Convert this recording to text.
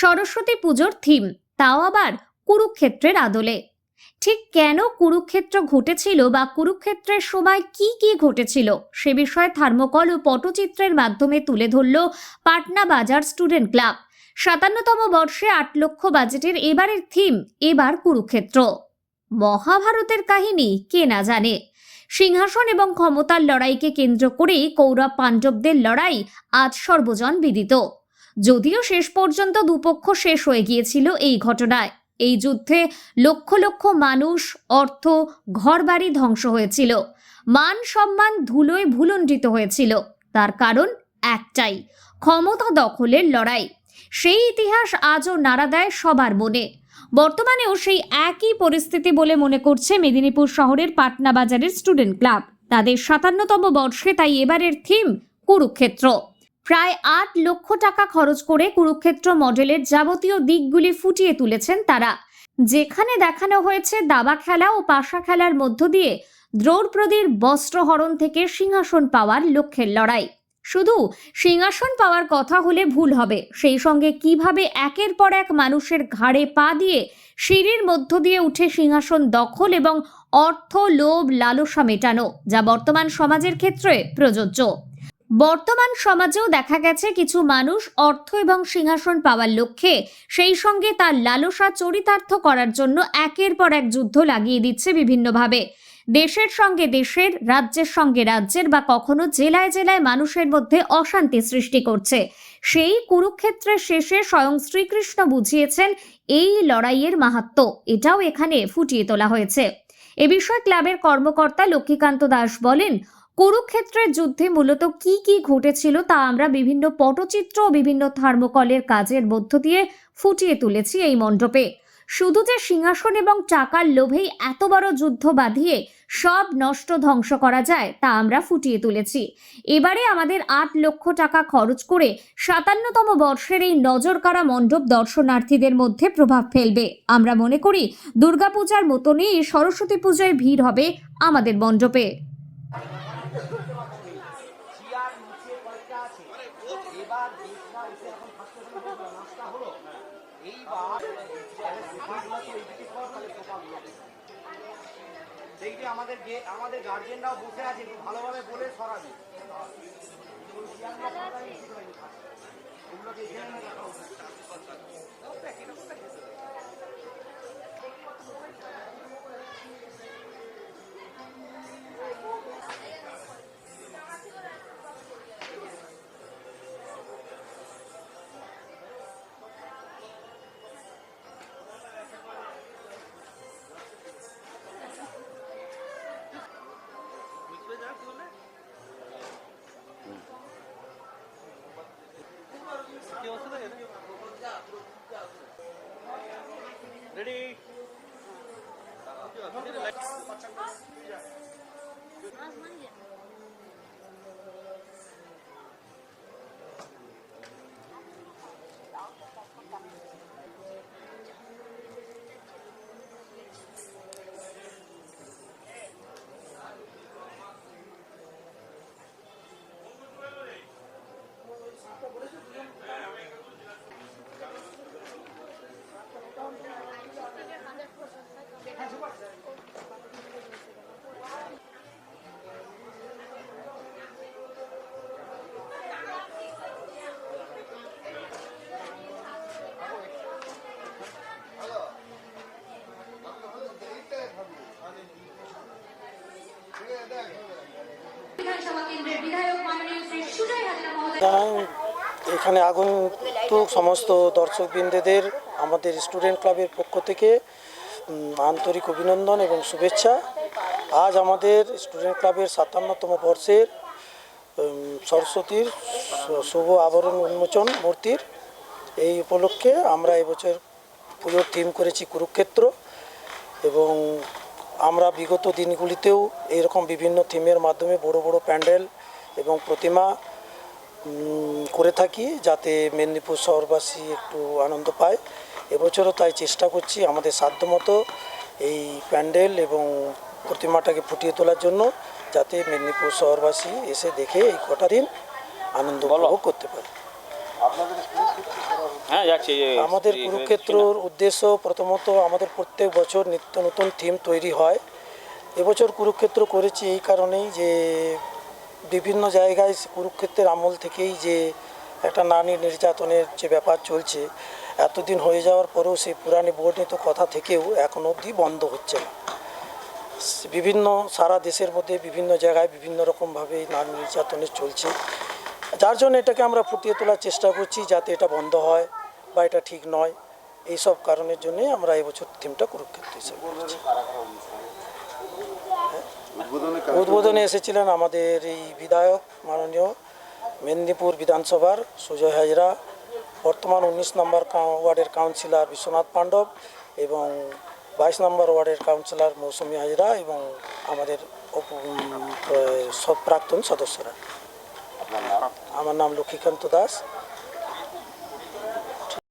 সরস্বতী পুজোর থিম তাও আবার কুরুক্ষেত্রের আদলে। ঠিক কেন কুরুক্ষেত্র ঘটেছিল বা কুরুক্ষেত্রের সময় কি কি ঘটেছিল, সে বিষয়ে থার্মোকল ও পটচিত্রের মাধ্যমে তুলে ধরল পাটনা বাজার স্টুডেন্ট ক্লাব। সাতান্নতম বর্ষে আট লক্ষ বাজেটের এবারের থিম এবার কুরুক্ষেত্র। মহাভারতের কাহিনী, কে না জানে? সিংহাসন এবং ক্ষমতার লড়াইকে কেন্দ্র করেই কৌরব পাণ্ডবদের লড়াই আজ সর্বজন বিদিত। যদিও শেষ পর্যন্ত দুপক্ষ শেষ হয়ে গিয়েছিল এই ঘটনায়। এই যুদ্ধে লক্ষ লক্ষ মানুষ, অর্থ, ঘরবাড়ি ধ্বংস হয়েছিল। মান সম্মান ধুলোয় ভুলণ্ডিত হয়েছিল। তার কারণ একটাই, ক্ষমতা দখলের লড়াই। সেই ইতিহাস আজও নাড়া দেয় সবার মনে। বর্তমানেও সেই একই পরিস্থিতি বলে মনে করছে মেদিনীপুর শহরের পাটনা বাজারের স্টুডেন্ট ক্লাব। তাদের সাতান্নতম বর্ষে তাই এবারের থিম কুরুক্ষেত্র। প্রায় আট লক্ষ টাকা খরচ করে কুরুক্ষেত্র মডেলের যাবতীয় দিকগুলি ফুটিয়ে তুলেছেন তারা। যেখানে দেখানো হয়েছে দাবা খেলা ও পাশা খেলার মধ্য দিয়ে দ্রৌপদীর বস্ত্রহরণ থেকে সিংহাসন পাওয়ার লক্ষ্যের লড়াই। শুধু সিংহাসন পাওয়ার কথা হলে ভুল হবে, সেই সঙ্গে কীভাবে একের পর এক মানুষের ঘাড়ে পা দিয়ে সিঁড়ির মধ্য দিয়ে উঠে সিংহাসন দখল এবং অর্থ লোভ লালসা মেটানো, যা বর্তমান সমাজের ক্ষেত্রে প্রযোজ্য। বর্তমান সমাজেও দেখা গেছে কিছু মানুষ অর্থ এবং সিংহাসন পাওয়ার লক্ষ্যে সেই সঙ্গে তার লালসা চরিতার্থ করার জন্য একের পর এক যুদ্ধ লাগিয়ে দিচ্ছে বিভিন্নভাবে। দেশের সঙ্গে দেশের, রাজ্যের সঙ্গে রাজ্যের বা কখনো জেলায় জেলায় মানুষের মধ্যে অশান্তি সৃষ্টি করছে। সেই কুরুক্ষেত্রের শেষে স্বয়ং শ্রীকৃষ্ণ বুঝিয়েছেন, এই লড়াইয়ের মাহাত্ম, এটাও এখানে ফুটিয়ে তোলা হয়েছে। এ বিষয়ে ক্লাবের কর্মকর্তা লক্ষ্মীকান্ত দাস বলেন কুরুক্ষেত্রের যুদ্ধে মূলত কি কি ঘটেছিল তা আমরা বিভিন্ন পটচিত্র ও বিভিন্ন থার্মোকলের কাজের মধ্য দিয়ে ফুটিয়ে তুলেছি এই মণ্ডপে। শুধু যে সিংহাসন এবং টাকার লোভেই এত বড় যুদ্ধ বাঁধিয়ে সব নষ্ট ধ্বংস করা যায় তা আমরা ফুটিয়ে তুলেছি। এবারে আমাদের আট লক্ষ টাকা খরচ করে সাতান্নতম বর্ষের এই নজরকাড়া মণ্ডপ দর্শনার্থীদের মধ্যে প্রভাব ফেলবে। আমরা মনে করি দুর্গাপূজার মতনই সরস্বতী পুজোয় ভিড় হবে আমাদের মণ্ডপে। চেয়ার নিচে কয়েকটা আছে। এবার দেখনা এসে এখন হলো, এইবার সোফাগুলোকে এইদিকে কর তাহলে সোফাগুলো দেখবি আমাদের আমাদের গার্জেনরাও বসে আছে, একটু ভালোভাবে বলে সরাবি। ওগুলোকে এখানে। Ready? Mas manje. এখানে আগন্তুক সমস্ত দর্শকবৃন্দদের, আমাদের স্টুডেন্ট ক্লাবের পক্ষ থেকে আন্তরিক অভিনন্দন এবং শুভেচ্ছা। আজ আমাদের স্টুডেন্ট ক্লাবের সাতান্নতম বর্ষের সরস্বতীর শুভ আবরণ উন্মোচন মূর্তির। এই উপলক্ষে আমরা এবছর পুজোর থিম করেছি কুরুক্ষেত্র এবং আমরা বিগত দিনগুলিতেও এরকম বিভিন্ন থিমের মাধ্যমে বড় বড় প্যান্ডেল এবং প্রতিমা করে থাকি যাতে মেদিনীপুর শহরবাসী একটু আনন্দ পায়। এবছরও তাই চেষ্টা করছি আমাদের সাধ্যমতো এই প্যান্ডেল এবং প্রতিমাটাকে ফুটিয়ে তোলার জন্য যাতে মেদিনীপুর শহরবাসী এসে দেখে এই কটা দিন আনন্দ উপভোগ করতে পারে। হ্যাঁ যাচ্ছি আমাদের কুরুক্ষেত্রর উদ্দেশ্য প্রথমত আমাদের প্রত্যেক বছর নিত্য নতুন থিম তৈরি হয়। এবছর কুরুক্ষেত্র করেছি এই কারণেই যে বিভিন্ন জায়গায় কুরুক্ষেত্রের আমল থেকেই যে একটা নারী নির্যাতনের যে ব্যাপার চলছে এতদিন হয়ে যাওয়ার পরেও সেই পুরাণে বর্ণিত কথা থেকেও এখন অবধি বন্ধ হচ্ছে না। বিভিন্ন সারা দেশের মধ্যে বিভিন্ন জায়গায় বিভিন্ন রকমভাবে নারী নির্যাতনের চলছে। যার জন্য এটাকে আমরা ফুটিয়ে তোলার চেষ্টা করছি যাতে এটা বন্ধ হয় বা এটা ঠিক নয়। এই সব কারণের জন্যই আমরা এবছর থিমটা কুরুক্ষেত্র হিসেবে করেছি। উদ্বোধনে এসেছিলেন আমাদের এই বিধায়ক মাননীয় মেদিনীপুর বিধানসভার সুজয় হাজরা, বর্তমান উনিশ নম্বর ওয়ার্ডের কাউন্সিলর বিশ্বনাথ পাণ্ডব এবং বাইশ নম্বর ওয়ার্ডের কাউন্সিলর মৌসুমী হাজরা এবং আমাদের প্রাক্তন সদস্যরা। আমার নাম লক্ষ্মীকান্ত দাস।